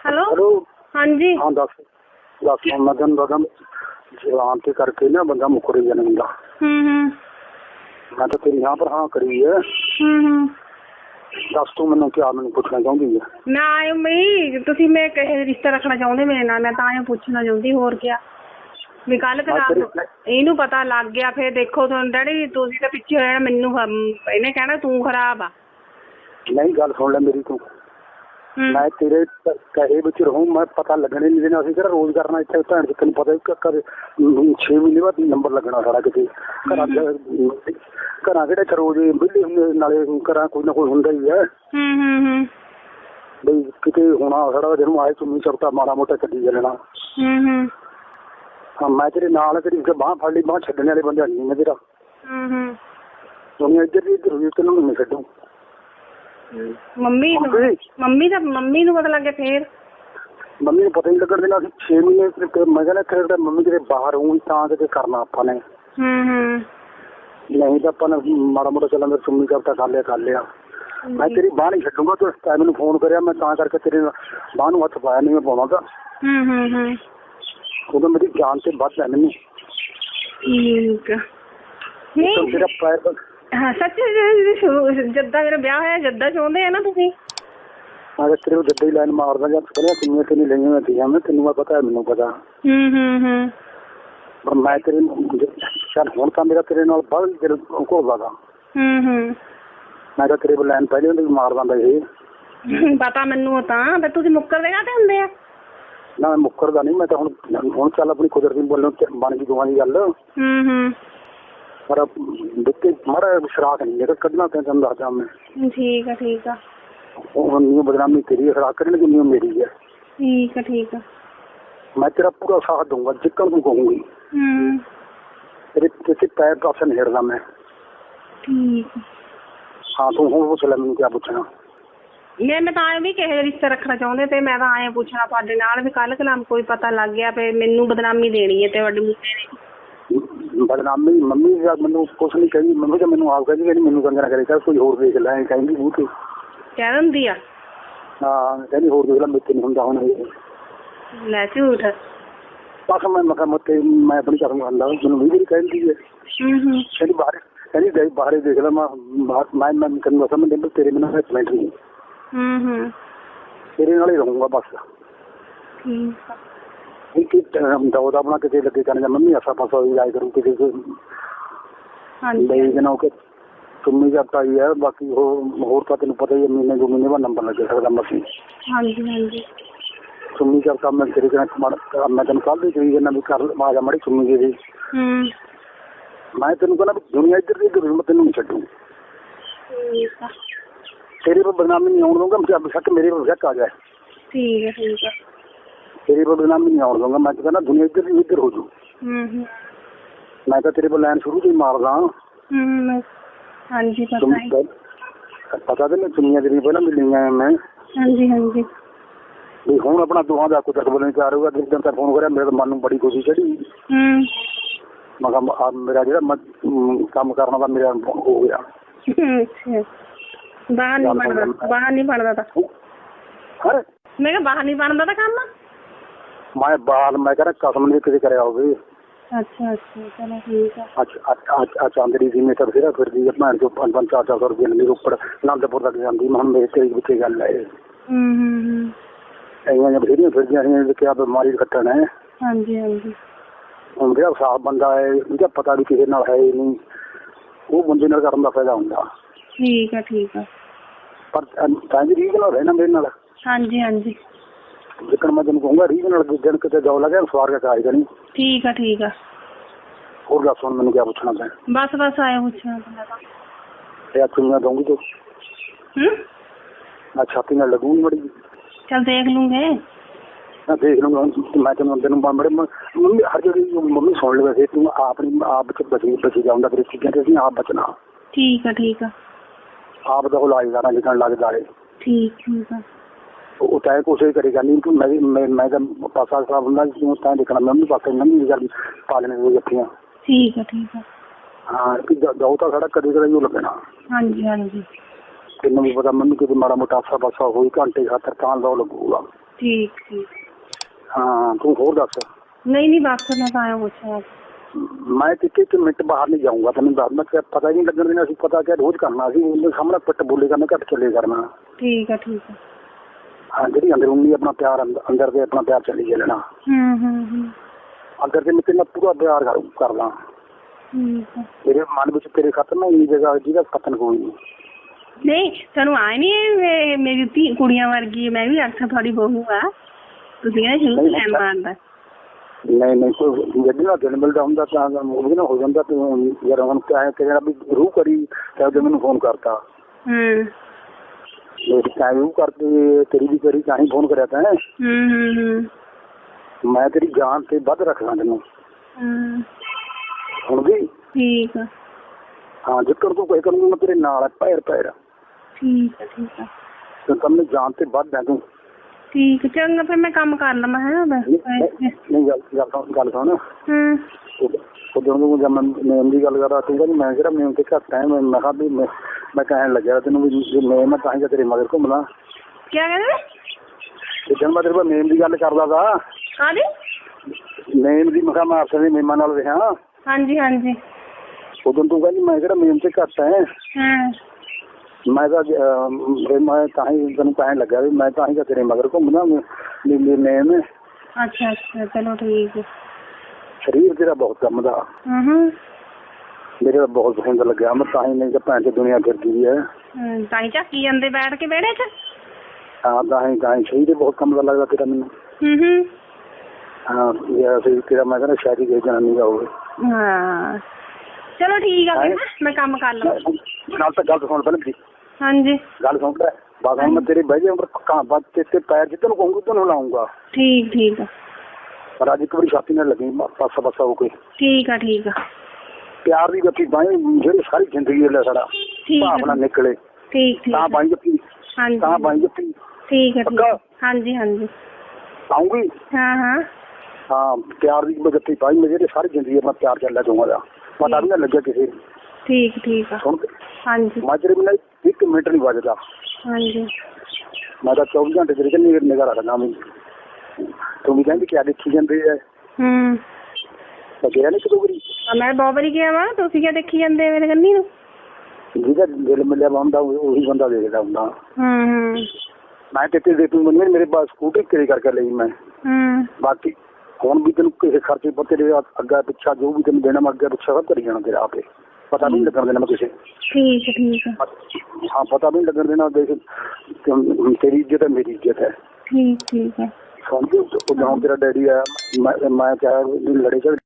Hello hello ਹਾਂਜੀ। ਹਾਂ ਦੱਸ ਦੱਸ ਮੈਂ ਤੈਨੂੰ ਦੱਸਾਂ ਜਵਾਨ ਤੇ ਕਰਕੇ ਨਾ ਬੰਦਾ ਮੁਕਰੀ ਜਾਣਾ ਹੁੰਦਾ। ਹੂੰ ਹੂੰ। ਮੈਂ ਤਾਂ ਤੇਰੀ ਹਾਂ ਪਰ ਹਾਂ ਕਰੀ ਹੈ ਹੂੰ ਹੂੰ। ਦੱਸ ਤੂੰ ਮੈਨੂੰ ਕਿਆ ਮੈਨੂੰ ਪੁੱਛਣਾ ਚਾਹੁੰਦੀ ਹੈ ਮੈਂ ਆਇਓ ਮਈ ਤੁਸੀਂ ਮੈਂ ਕਿਸੇ ਰਿਸ਼ਤਾ ਰੱਖਣਾ ਚਾਹੁੰਦੇ ਮੇਰੇ ਨਾਲ ਮੈਂ ਤਾਂ ਇਹ ਪੁੱਛਣਾ ਚਾਹੁੰਦੀ ਹੋਰ ਕੀ ਵੀ ਕੱਲ ਕਰਾ ਇਹਨੂੰ ਪਤਾ ਲੱਗ ਗਿਆ ਫਿਰ ਦੇਖੋ ਤੁਹਾਨੂੰ ਡੈਡੀ ਤੁਸੀਂ ਤਾਂ ਪਿੱਛੇ ਹੋਇਆ ਮੈਨੂੰ ਇਹਨੇ ਕਹਿਣਾ ਤੂੰ ਖਰਾਬ ਆ। ਨਹੀਂ ਗੱਲ ਸੁਣ ਲੈ ਮੇਰੀ ਤੂੰ। ਮੈਂ ਤੇਰੇ ਕਹੇ ਵਿੱਚ ਰਹੂੰ ਮੈਂ ਪਤਾ ਲੱਗਣੇ ਨਹੀਂ ਦੇਣਾ ਅਸੀਂ ਕਿਹੜਾ ਰੋਜ਼ ਕਰਨਾ ਇੱਥੇ ਭੈਣ ਜੀ ਤੈਨੂੰ ਪਤਾ ਕਿ ਕਦੇ 6 ਮਹੀਨੇ ਬਾਅਦ ਨੰਬਰ ਲੱਗਣਾ ਸਾਡਾ ਕਿਤੇ। ਘਰਾਂ ਘਰਾਂ ਕਿਹੜੇ ਚ ਰੋਜ਼ ਬਿੱਲੀ ਹੁੰਦੇ ਨਾਲੇ ਘਰਾਂ ਕੋਈ ਨਾ ਕੋਈ ਹੁੰਦਾ ਹੀ ਹੈ। ਹੂੰ ਹੂੰ ਹੂੰ। ਬਈ ਕਿਤੇ ਹੋਣਾ ਸਾਡਾ ਜਿਹਨੂੰ ਆਏ ਚੁੰਨੀ ਚੜਤਾ ਮਾੜਾ ਮੋਟਾ ਚੱਲੀ ਚੱਲਣਾ ਹੂੰ ਹੂੰ। ਹਾਂ ਮੈਂ ਤੇਰੇ ਨਾਲ ਤੇਰੀ ਬਾਹ ਫੜ ਲਈ ਬਾਹ ਛੱਡਣ ਵਾਲੇ ਬੰਦੇ ਨਹੀਂ ਮੈਂ ਤੇਰਾ। ਹੂੰ ਹੂੰ। ਦੁਨੀਆ ਇੱਧਰ ਦੀ ਇੱਧਰ ਹੋਈ ਤੈਨੂੰ ਨਹੀਂ ਛੱਡੂ। ਮੰਮੀ ਨੂੰ ਮੰਮੀ। ਦਾ ਮੰਮੀ ਨੂੰ ਪਤਾ ਲੱਗ ਗਿਆ ਫੇਰ। ਮੰਮੀ ਨੂੰ ਪਤਾ ਹੀ ਨਹੀਂ ਲੱਗਣ ਦੇਣਾ ਅਸੀਂ 6 ਮਹੀਨੇ ਤੇ ਮੈਂ ਕਹਿੰਦਾ ਕਿਤੇ ਮੰਮੀ ਕਿਤੇ ਬਾਹਰ ਹੋਊਗੀ ਤਾਂ ਕਿਤੇ ਕਰਨਾ ਆਪਾਂ ਨੇ। ਹੂੰ ਹੂੰ। ਨਹੀਂ ਤਾਂ ਆਪਾਂ ਨੇ ਮਾੜਾ ਮੋਟਾ ਚੱਲਣ ਦਾ ਸੁਣਨੀ ਕਰਤਾ ਕਰ ਲਿਆ ਕਰ ਲਿਆ। ਮੈਂ ਤੇਰੀ ਬਾਹ ਨਹੀਂ ਛੱਡੂਗਾ ਤੂੰ ਤਾਂ ਮੈਨੂੰ ਫੋਨ ਕਰਿਆ ਮੈਂ ਤਾਂ ਕਰਕੇ ਤੇਰੇ ਬਾਹ ਨੂੰ ਹੱਥ ਪਾਇਆ ਨਹੀਂ ਮੈਂ ਪਾਉਣਾਗਾ ਹੂੰ ਹੂੰ ਹੂੰ। ਉਦੋਂ ਮੇਰੀ ਜਾਨ ਤੇ ਵੱਧ ਹੈ ਮੈਨੂੰ ਠੀਕ ਆ। ਤਾਂ ਨਹੀਂ। ਤੇਰਾ ਪੈਰ ਹਾਂ ਸੱਚ ਸ਼ੁਰੂ- ਜੱਦਾਂ ਮੇਰਾ ਵਿਆਹ ਹੋਇਆ ਜੱਦਾਂ ਚਾਹੁੰਦੇ ਆ ਨਾ ਤੁਸੀਂ? ਮੈਂ ਤਾਂ ਤੇਰੇ ਜੱਦੇ ਹੀ ਲਾਈਨ ਮਾਰਦਾ ਜਾਂ ਕਹਿੰਦਾ ਕਿੰਨੀਆਂ ਨਹੀਂ ਲਈਆਂ ਮੈਂ ਤੀਆਂ ਮੈਂ ਤੈਨੂੰ ਮੈਂ ਪਤਾ ਹੈ ਮੈਨੂੰ ਪਤਾ। ਹੂੰ ਹੂੰ ਹੂੰ। ਪਰ ਮੈਂ ਤੇਰੇ ਚੱਲ ਹੁਣ ਤਾਂ ਮੇਰਾ ਤੇਰੇ ਨਾਲ ਬਹੁਤ ਦਿਲ ਘੋਲਦਾ ਹੂੰ ਹੂੰ। ਮੈਂ ਤਾਂ ਤੇਰੇ ਕੋਲ ਲਾਈਨ ਪਹਿਲੇ ਹੁੰਦੇ ਵੀ ਮਾਰ ਦਿੰਦਾ ਇਹ ਪਤਾ ਮੈਨੂੰ ਤਾਂ ਤੇ ਤੁਸੀਂ ਮੁੱਕਰਦੇ ਕਾਹਤੇ ਹੁੰਦੇ ਆ? ਨਾ ਮੈਂ ਮੁੱਕਰਦਾ ਨਹੀਂ ਮੈਂ ਤਾਂ ਹੁਣ ਹੁਣ ਚੱਲ ਆਪਣੀ ਕੁਦਰਤੀ ਬੋਲਣ ਬਣ ਗਈ ਦੋਵਾਂ ਦੀ ਗੱਲ। ਹੂੰ ਹੂੰ। ਪਰ ਦਿੱਤੇ ਮਾਰਾ ਸ਼ਰਾਕ ਨਹੀਂ ਨਿਕਲ ਕੱਢਣਾ ਤੇ ਤੈਨੂੰ ਦੱਸਦਾ ਮੈਂ। ਠੀਕ ਆ ਠੀਕ ਆ। ਉਹ ਨਿਊ ਬਦਨਾਮੀ ਤੇਰੀ ਸ਼ਰਾਕ ਦੀ ਨਿਊ ਮੇਰੀ ਹੈ ਠੀਕ ਆ ਠੀਕ ਆ। ਮੈਂ ਤੇਰਾ ਪੂਰਾ ਸਾਥ ਦਊਂਗਾ ਜਿੱਕਣ ਤੂੰ ਕਹੂੰਗੀ। ਹੂੰ। ਤੇਰੇ ਤੇ ਪੈਰ ਪਾਸੇ ਨਹੀਂ ਹਟਦਾ ਮੈਂ। ਠੀਕ। ਹਾਂ ਤੂੰ ਹੁਣ ਪੁੱਛ ਲੈ ਮੈਨੂੰ ਕਿਆ ਪੁੱਛਣਾ। ਮੈਂ ਮੈਂ ਤਾਂ ਐਂ ਵੀ ਕਿਸੇ ਰਿਸ਼ਤਾ ਰੱਖਣਾ ਚਾਹੁੰਦੇ ਤੇ ਮੈਂ ਤਾਂ ਐਂ ਪੁੱਛਣਾ ਤੁਹਾਡੇ ਨਾਲ ਵੀ ਕੱਲ ਕਲਾਮ ਕੋਈ ਪਤਾ ਲੱਗ ਗਿਆ ਫੇ ਮੈਨੂੰ ਬਦਨਾਮੀ ਦੇਣੀ ਹੈ ਤੇ ਤੁਹਾਡੇ ਮੁੰਡੇ ਨੇ। ਬਦਨਾਮੀ ਮੰਮੀ ਜਦ ਮੈਨੂੰ ਕੁਛ ਨਹੀਂ ਕਹਿੰਦੀ ਮੰਮੀ ਤਾਂ ਮੈਨੂੰ ਆਪ ਕਹਿੰਦੀ ਕਹਿੰਦੀ ਮੈਨੂੰ ਕੰਗਣਾ ਕਰੇ ਚੱਲ ਕੋਈ ਹੋਰ ਦੇਖ ਲੈ ਕਹਿੰਦੀ ਮੂੰਹ ਤੇ ਕਹਿ ਦਿੰਦੀ ਆ? ਹਾਂ ਕਹਿੰਦੀ ਹੋਰ ਦੇਖ ਲੈ ਮੇਰੇ ਨਹੀਂ ਹੁੰਦਾ ਹੁਣ ਇਹ। ਲੈ ਝੂਠ। ਬਸ ਮੈਂ ਮਖਾ ਮਤੇ ਮੈਂ ਆਪਣੀ ਕਰਮ ਕਰਦਾ ਮੈਨੂੰ ਵੀ ਜਿਹੜੀ ਕਹਿੰਦੀ ਹੈ। ਹੂੰ ਹੂੰ। ਕਹਿੰਦੀ ਬਾਹਰ ਕਹਿੰਦੀ ਗਈ ਬਾਹਰ ਦੇਖ ਲੈ ਮੈਂ ਬਾਹਰ- ਮੈਂ ਮੈਂ ਤੈਨੂੰ ਦੱਸਾਂ ਮੈਂ ਤੇਰੇ ਬਿਨਾਂ ਰੈਸਟੋਰੈਂਟ ਨਹੀਂ। ਹੂੰ ਹੂੰ। ਤੇਰੇ ਨਾਲ ਹੀ ਰਹੂੰਗਾ ਬਸ। ਠੀਕ ਇੱਕ ਇੱਕ ਦੌਦਾ ਆਪਣਾ ਕਿਤੇ ਲੱਗੇ ਕਰਨ ਜਾਂ ਮੰਮੀ ਆਸਾ ਪਾਸਾ ਹੋਈ ਜਾਇ ਕਰੂ ਕਿਤੇ ਹਾਂਜੀ ਲਈ ਜਨਾ ਕਿ ਤੁਮੀ ਜਾਤਾ ਹੀ ਹੈ ਬਾਕੀ ਹੋਰ ਹੋਰ ਤਾਂ ਤੈਨੂੰ ਪਤਾ ਹੀ ਹੈ ਮਹੀਨੇ ਦੋ ਮਹੀਨੇ ਬਾਅਦ ਨੰਬਰ ਲੱਗੇ ਸਕਦਾ ਮਸੀਂ ਹਾਂਜੀ ਹਾਂਜੀ। ਸੁਮੀ ਕਰ ਕੰਮ ਮੈਂ ਤੇਰੇ ਨਾਲ ਕਮੜ ਮੈਂ ਤੈਨੂੰ ਕੱਲ ਵੀ ਕਹੀ ਜਾਂਦਾ ਵੀ ਕਰ ਆ ਜਾ ਮੜੀ ਸੁਮੀ ਦੇ। ਦੇ ਹੂੰ। ਮੈਂ ਤੈਨੂੰ ਕਹਿੰਦਾ ਦੁਨੀਆ ਇੱਧਰ ਦੀ ਇੱਧਰ ਮੈਂ ਤੈਨੂੰ ਨਹੀਂ ਛੱਡੂ। ਤੇਰੇ ਕੋਲ ਬਦਨਾਮੀ ਨਹੀਂ ਆਉਣ ਦਊਂਗਾ ਮੈਂ ਮੇਰੇ ਕੋਲ ਬੇਸ਼ੱਕ ਆ ਜਾਏ। ਠੀਕ ਆ ਠੀਕ ਕੋਲ ਬਦਨਾਮੀ ਨਹੀਂ ਆਉਣ ਦਊਂਗਾ। ਮੈਂ ਤਾਂ ਕਹਿੰਦਾ ਦੁਨੀਆ ਇੱਧਰ ਦੀ ਇੱਧਰ ਹੋ ਜੂ ਹੂੰ ਮੈਂ ਤਾਂ ਤੇਰੇ ਕੋਲ ਲਾਈਨ ਸ਼ੁਰੂ ਤੋਂ ਹੀ ਮਾਰਦਾ ਹੂੰ। ਹਾਂਜੀ ਪਤਾ ਹੈ। ਪਤਾ ਤੇ ਨਹੀਂ ਦੁਨੀਆ ਜਿਹੜੀ ਪਹਿਲਾਂ ਮਿਲੀਆਂ ਮੈਂ। ਹਾਂਜੀ ਹਾਂਜੀ। ਵੀ ਹੁਣ ਆਪਣਾ ਦੋਹਾਂ ਦਾ ਕੁਦਰਤ ਬਣੇ ਚਾਰ ਹੋਊਗਾ। ਜਿਸ ਦਿਨ ਤੱਕ ਫੋਨ ਕਰਿਆ ਮੇਰੇ ਮਨ ਨੂੰ ਬੜੀ ਖੁਸ਼ੀ ਚੜੀ ਹੂੰ। ਮੈਂ ਕਿਹਾ ਆਹ ਮੇਰਾ ਜਿਹੜਾ ਕੰਮ ਕਰਨ ਦਾ ਮੇਰਾ ਹੋ ਗਿਆ। ਅੱਛਾ। ਬਾਹਰ ਨਹੀਂ ਬਣਦਾ। ਬਾਹਰ ਨਹੀਂ ਬਣਦਾ ਤਾਂ। ਮੈਂ ਕਿਹਾ ਬਾਹਰ ਨਹੀਂ ਬਣਦਾ ਤਾਂ ਕੰਮ? ਮੈਂ ਬਾਲ ਮੈਂ ਕਹਿੰਦਾ ਕਸਮ ਨਹੀਂ ਕਿਤੇ ਕਰਿਆ ਹੋਵੇ। ਅੱਛਾ ਅੱਛਾ ਚਲੋ ਠੀਕ ਆ। ਅੱਜ ਅੱਜ ਚਾਂਦਰੀ ਦੀ ਮੇਟਰ ਫਿਰ ਫਿਰਦੀ ਹੈ ਭੈਣ ਜੋ ਪੰਜ ਪੰਜ ਚਾਰ ਚਾਰ ਸੌ ਰੁਪਏ ਲੈਂਦੀ ਰੋਪੜ ਅਨੰਦਪੁਰ ਤੱਕ ਜਾਂਦੀ। ਮੈਂ ਮੇਰੇ ਤੇਰੇ ਵਿੱਚ ਗੱਲ ਹੈ ਹੂੰ ਹੂੰ ਹੂੰ। ਐਵੇਂ ਜਿਹੀਆਂ ਬਥੇਰੀਆਂ ਫਿਰਦੀਆਂ ਨੇ ਕਿ ਆ ਬਿਮਾਰੀ ਦਾ ਕੱਟਣ ਹੈ। ਹਾਂਜੀ ਹਾਂਜੀ। ਹੁਣ ਜਿਹੜਾ ਸਾਫ਼ ਬੰਦਾ ਹੈ ਉਹਦਾ ਪਤਾ ਵੀ ਕਿਸੇ ਨਾਲ ਹੈ ਹੀ ਨਹੀਂ। ਉਹ ਬੰਦੇ ਨਾਲ ਕਰਨ ਦਾ ਫਾਇਦਾ ਹੁੰਦਾ। ਠੀਕ ਆ ਠੀਕ ਆ। ਪਰ ਤਾਂ ਜੀ ਰੀਜਨ ਨਾਲ ਰਹਿਣਾ ਮੇਰੇ ਨਾਲ। ਹਾਂਜੀ ਹਾਂਜੀ। ਜਿੱਕਣ ਮੈਂ ਤੈਨੂੰ ਕਹੂੰਗਾ ਰੀਜਨ ਨਾਲ ਦਿਨ ਕਿਤੇ ਜਾਉ ਲੱਗਿਆ ਸਵਾਰ ਕੇ ਆਈ ਜਾਣੀ ਠੀਕ ਆ ਠੀਕ ਆ। ਹੋਰ ਦੱਸ ਹੁਣ ਮੈਨੂੰ ਕੀ ਪੁੱਛਣਾ ਪੈ ਬਸ ਬਸ ਆਇਆ ਪੁੱਛਣਾ ਤਾਂ ਮੈਂ ਤਾਂ। ਤੇ ਆ ਚੁੰਨੀਆਂ ਦਊਂਗੀ ਤੂੰ? ਹੂੰ? ਆ ਛਾਤੀ ਨਾਲ ਲੱਗੂਗੀ ਬੜੀ ਚਲ ਦੇਖ ਲੂੰਗੇ। ਮੈਂ ਦੇਖ ਲੂੰਗਾ ਹੁਣ ਮੈਂ ਤੈਨੂੰ ਅੰਦਰ ਨੂੰ ਬੜੇ ਮੰਮੀ ਹਰ ਜਿਹੜੀ ਮੰਮੀ ਸੁਣ ਲਵੇ ਫੇਰ ਤੂੰ ਆਪਣੀ ਆਪ ਵਿੱਚ ਬਚੀ ਬਚੀ ਜਾਉਂਦਾ ਫਿਰ ਚੀਜ਼ਾਂ ਤੇ ਅਸੀਂ ਆਪ ਬਚਣਾ। ਠੀਕ ਆ ਠੀਕ ਆ। ਆਪ ਦਾ ਇਲਾਜ ਕਰਨਾ ਜਿੱਕਣ ਲੱਗਦਾ ਹੈ ਠੀਕ ਠੀਕ ਆ। ਉਹ ਤਾਂ ਕੋਸ਼ਿਸ਼ ਕਰੇਗਾ ਨਹੀਂ ਤੂੰ ਮੈਂ ਵੀ- ਮੈਂ ਮੈਂ ਤਾਂ ਪਾਸਾ ਸਾਹਿਬ ਹੁੰਦਾ ਸੀ ਤੂੰ ਤਾਂ ਦੇਖਣਾ ਮੈਂ ਵੀ ਪਾਸੇ ਮੈਂ ਵੀ ਗੱਲ ਪਾਲਣੇ ਦੀ ਜੱਫੀਆਂ ਠੀਕ ਆ ਠੀਕ ਆ। ਹਾਂ ਕਿ ਜਾਉ ਤਾਂ ਸਾਡਾ ਕਦੇ ਕਦੇ ਹੀ ਲੱਗਣਾ। ਹਾਂਜੀ ਹਾਂਜੀ। ਤੈਨੂੰ ਵੀ ਪਤਾ ਮੈਨੂੰ ਕਿਤੇ ਮਾੜਾ ਮੋਟਾ ਆਸਾ ਪਾਸਾ ਹੋਈ ਘੰਟੇ ਖਾਤਰ ਤਾਂ ਲਓ ਲੱਗੂਗਾ। ਠੀਕ ਠੀਕ। ਹਾਂ ਤੂੰ ਹੋਰ ਦੱਸ। ਨਹੀਂ ਨਹੀਂ ਬਸ ਮੈਂ ਤਾਂ ਆਇਆ ਪੁੱਛਿਆ ਮੈਂ ਤੇ ਇੱਕ ਮਿੰਟ ਬਾਹਰ ਨਹੀਂ ਜਾਊਂਗਾ ਤੈਨੂੰ ਦੱਸ ਮੈਂ ਕਿਹਾ ਪਤਾ ਹੀ ਨਹੀਂ ਲੱਗਣ ਦੇਣਾ ਸੀ ਪਤਾ ਹਾਂ ਜਿਹੜੀ ਅੰਦਰੂਨੀ ਆਪਣਾ ਪਿਆਰ ਅੰਦ- ਅੰਦਰ ਦੇ ਆਪਣਾ ਪਿਆਰ ਚੱਲੀ ਚੱਲਣਾ ਹੂੰ ਹੂੰ ਹੂੰ। ਅੰਦਰ ਦੇ ਮੈਂ ਤੇਰੇ ਨਾਲ ਪੂਰਾ ਪਿਆਰ ਕਰ ਕਰਦਾ ਠੀਕ ਤੇਰੇ ਮਨ ਵਿੱਚ ਤੇਰੇ ਖਾਤਰ ਨਾ ਇੰਨੀ ਜਗ੍ਹਾ ਜਿਹਦਾ ਖਤਨ ਕੋਈ ਨਹੀਂ। ਨਹੀਂ ਤੁਹਾਨੂੰ ਆਏ ਨਹੀਂ ਮੇਰੀ ਧੀ ਕੁੜੀਆਂ ਵਰਗੀ ਹੈ, ਮੈਂ ਵੀ ਅਕਸਰ ਤੁਹਾਡੀ ਬਹੂ ਆ। ਤੁਸੀਂ ਕਹਿੰਦੇ ਸ਼ੁਰੂ ਤੋਂ ਨਹੀਂ, ਟਾਈਮ ਮਾਰਦਾ ਨਹੀਂ ਨਹੀਂ ਕੋਈ ਜਦੋਂ ਨਾ ਦਿਨ ਮਿਲਦਾ ਹੁੰਦਾ ਤਾਂ ਉਹ ਨਾ ਹੋ ਜਾਂਦਾ ਤੂੰ ਯਾਰ ਹੁਣ ਤੇਰੇ ਨਾਲ ਵੀ ਰੂਹ ਕਰੀ ਤਾਂ ਮੈਨੂੰ ਫੋਨ ਕਰਤਾ। ਹੂੰ। ਵੀ ਕਰੀ ਤਾਂ ਹੀ ਫੋਨ ਕਰਿਆ ਤਾਂ ਹੂੰ। ਹੂੰ ਹੂੰ ਮੈਂ ਤੇਰੀ ਜਾਨ ਤੇ ਵੱਧ ਰੱਖਦਾ ਤੈਨੂੰ। ਹੂੰ। ਹੁਣ ਵੀ ਠੀਕ ਆ। ਹਾਂ ਜਿੱਕਰ ਤੂੰ ਕੋਈ ਕਰੂੰਗਾ ਤੇਰੇ ਨਾਲ ਹੈ ਪੈਰ ਪੈਰ। ਠੀਕ ਆ ਠੀਕ ਆ। ਤੇ ਤੈਨੂੰ ਜਾਨ ਤੇ ਵੱਧ ਹੈ ਤੂੰ। ਠੀਕ ਚੰਗਾ ਫਿਰ ਮੈਂ ਕੰਮ ਕਰ ਲਵਾਂ ਹੈ ਨਾ ਨਹੀਂ ਗੱਲ ਗੱਲ ਸੁਣ ਹੂੰ। ਉਦੋਂ ਨੂੰ ਜਦ ਮੈਂ ਮੇਮ ਦੀ ਗੱਲ ਕਰਦਾ ਤੂੰ ਕਹਿੰਦੀ ਮੈਂ ਕਿਹੜਾ ਮੇਮ ਤੇ ਘੱਟ ਹੈ ਮੈਂ ਮੈਂ ਕਿਹਾ ਵੀ ਮੈਂ ਮੈਂ ਕਹਿਣ ਲੱਗਿਆ ਤੈਨੂੰ ਵੀ ਜੇ ਮੈਂ ਮੈਂ ਤਾਂ ਹੀ ਤਾਂ ਤੇਰੇ ਮਗਰ ਘੁੰਮਣਾ। ਕੀ ਕਹਿੰਦੇ? ਜਦੋਂ ਮੈਂ ਤੇਰੇ ਕੋਲ ਮੇਮ ਦੀ ਗੱਲ ਕਰਦਾ ਤਾ ਕਾਦੀ ਮੇਮ ਦੀ ਮੈਂ ਕਿਹਾ ਮੈਂ ਅਫਸਰ ਦੀ ਮੇਮਾਂ ਨਾਲ ਰਿਹਾ। ਹਾਂਜੀ ਹਾਂਜੀ। ਉਦੋਂ ਤੂੰ ਕਹਿੰਦੀ ਮੈਂ ਕਿਹੜਾ ਮੇਮ ਤੇ ਘੱਟ ਹੈ ਹਾਂ। ਮੈਂ ਤਾਂ ਮੈਂ- ਮੈਂ ਤਾਂ ਹੀ ਤੈਨੂੰ ਕਹਿਣ ਲੱਗਾ ਵੀ ਮੈਂ ਤਾਂ ਹੀ ਤਾਂ ਤੇਰੇ ਮਗਰ ਘੁੰਮਣਾ ਮੇਰੀ ਮੇਮ ਅੱਛਾ ਅੱਛਾ ਚਲੋ ਠੀਕ ਹੈ। ਤੇਰਾ ਬਹੁਤ ਕੰਮ ਦਾ ਹੂੰ ਹੂੰ ਮੇਰੇ ਤਾਂ ਬਹੁਤ ਪਸੰਦ ਲੱਗਿਆ। ਮੈਂ ਤਾਂ ਹੀ ਨਹੀਂ ਕਿ ਭੈਣ ਤੇ ਦੁਨੀਆ ਫਿਰਦੀ ਹੈ। ਹੂੰ, ਤਾਂ ਹੀ ਝਾਕੀ ਜਾਂਦੇ ਬੈਠ ਕੇ ਵਿਹੜੇ 'ਚ? ਹਾਂ ਤਾਂ ਹੀ ਤਾਂ ਹੀ ਤੇ ਬਹੁਤ ਕੰਮ ਦਾ ਲੱਗਦਾ ਤੇਰਾ ਮੈਨੂੰ। ਹੂੰ ਹੂੰ ਹਾਂ ਇਹ ਸਰੀਰ ਤੇਰਾ ਮੈਂ ਕਹਿੰਦਾ ਸ਼ਾਦੀ ਦੇ ਜਨਾਨੀ ਦਾ ਹੋਵੇ। ਹਾਂ। ਚਲੋ ਠੀਕ ਆ ਫਿਰ ਹੈਂ? ਮੈਂ ਕੰਮ ਕਰ ਲਵਾਂ। ਨਾਲ ਤਾਂ ਗੱਲ ਸੁਣ ਪਹਿਲਾਂ ਮੇਰੀ। ਹਾਂਜੀ। ਗੱਲ ਸੁਣ ਲੈ ਬਾਅਦ ਵਿੱਚ ਮੈਂ ਤੇਰੇ ਬਹਿ ਜਾ ਪੱਕਾ ਬਾਤ ਤੇ ਤੇ ਪੈਰ ਜਿੱਦਨ ਕਹੂੰਗਾ ਤੈਨੂੰ ਲਾਉਂਗਾ ਠੀਕ ਠੀਕ ਆ। ਪਰ ਅੱਜ ਇੱਕ ਵਾਰੀ ਛਾਤੀ ਨਾਲ ਲੱਗੀ ਪਾਸਾ ਪਾਸਾ ਹੋ ਕੇ। ਠੀਕ ਆ ਠੀਕ ਆ। ਪਿਆਰ ਦੀ ਗੱਪੀ ਬਾਈ ਜਿਹੜੀ ਸਾਰੀ ਜ਼ਿੰਦਗੀ ਲੈ ਸਾਡਾ ਠੀਕ ਭਾਵਨਾ ਆ ਨਿਕਲੇ। ਠੀਕ ਠੀਕ ਤਾਂ ਆ। ਬਾਈ ਗੱਪੀ ਹਾਂਜੀ। ਤਾਂ ਬਾਈ ਗੱਪੀ ਠੀਕ ਆ ਠੀਕ ਪੱਕਾ? ਆ। ਹਾਂਜੀ ਹਾਂਜੀ। ਆਉਂਗੀ? ਹਾਂ ਹਾਂ। ਹਾਂ ਪਿਆਰ ਦੀ ਗੱਪੀ ਬਾਈ ਮੇਰੇ ਜਿਹੜੀ ਸਾਰੀ ਜ਼ਿੰਦਗੀ ਮੈਂ ਪਿਆਰ ਚੱਲਦਾ ਜਾਊਂਗਾ। ਦਾ ਪਤਾ ਵੀ ਨਾ ਲੱਗਿਆ ਕਿਸੇ ਨੂੰ। ਠੀਕ ਠੀਕ ਆ। ਸੁਣ ਕੇ। ਹਾਂਜੀ। ਮੈਂ ਤੇਰੇ ਬਿਨਾਂ ਇੱਕ ਮਿੰਟ ਨਹੀਂ ਵੱਜਦਾ। ਹਾਂਜੀ। ਮੈਂ ਤਾਂ 24 ਘੰਟੇ ਤੇਰੇ ਕੰਨੀ ਨਿਗਾਹ ਰੱਖਦਾ ਮੈਂ ਤੂੰ ਵੀ ਕਹਿੰਦੀ ਕਿਆ ਦੇਖੀ ਜਾਂਦੇ ਐ ਹੂੰ। ਕਿਹਾ ਨਹੀਂ ਕਦੋਂ ਆ ਮੈਂ ਬਹੁਤ ਵਾਰੀ ਕਿਹਾ ਵਾ ਤੁਸੀਂ ਕਿਆ ਦੇਖੀ ਜਾਂਦੇ ਮੇਰੇ ਕੰਨੀ ਨੂੰ? ਜਿਹਦਾ ਦਿਲ ਮਿਲਿਆ ਹੁੰਦਾ ਉਹ- ਬੰਦਾ ਦੇਖਦਾ ਹੁੰਦਾ। ਹੂੰ ਹੂੰ। ਮੈਂ ਕਿਤੇ ਦੇ ਤੂੰ ਮੈਨੂੰ ਮੇਰੇ ਪਾਸ ਸਕੂਟਰ ਕਿਰੇ ਕਰਕੇ ਲਈ ਮੈਂ। ਹੂੰ। ਬਾਕੀ ਹੁਣ ਵੀ ਤੈਨੂੰ ਕਿਸੇ ਖਰਚੇ ਪਰ ਤੇਰੇ ਅੱਗਾ ਪਿੱਛਾ ਜੋ ਵੀ ਤੈਨੂੰ ਦੇਣਾ ਮੈਂ ਅੱਗੇ ਪਿੱਛਾ ਸਭ ਕਰੀ ਜਾਣਾ ਤੇਰਾ ਆਪੇ। ਪਤਾ ਨਹੀਂ ਲੱਗਣ ਦੇਣਾ ਮੈਂ ਕਿਸੇ ਠੀਕ ਆ, ਠੀਕ ਆ ਹਾਂ ਪਤਾ ਨਹੀਂ ਲੱਗਣ ਦੇਣਾ ਦੇਖ ਕਿ ਤੇਰੀ ਇੱਜ਼ਤ ਹੈ ਮੇਰੀ ਇੱਜ਼ਤ ਹੈ। ਠੀਕ ਠੀਕ ਆ ਸਮਝੋ ਉਹ ਜਦੋਂ ਤੇਰਾ ਡੈਡੀ ਆ ਮੈਂ ਮੈਂ ਕਿਹਾ ਲੜੇ ਝਗੜੇ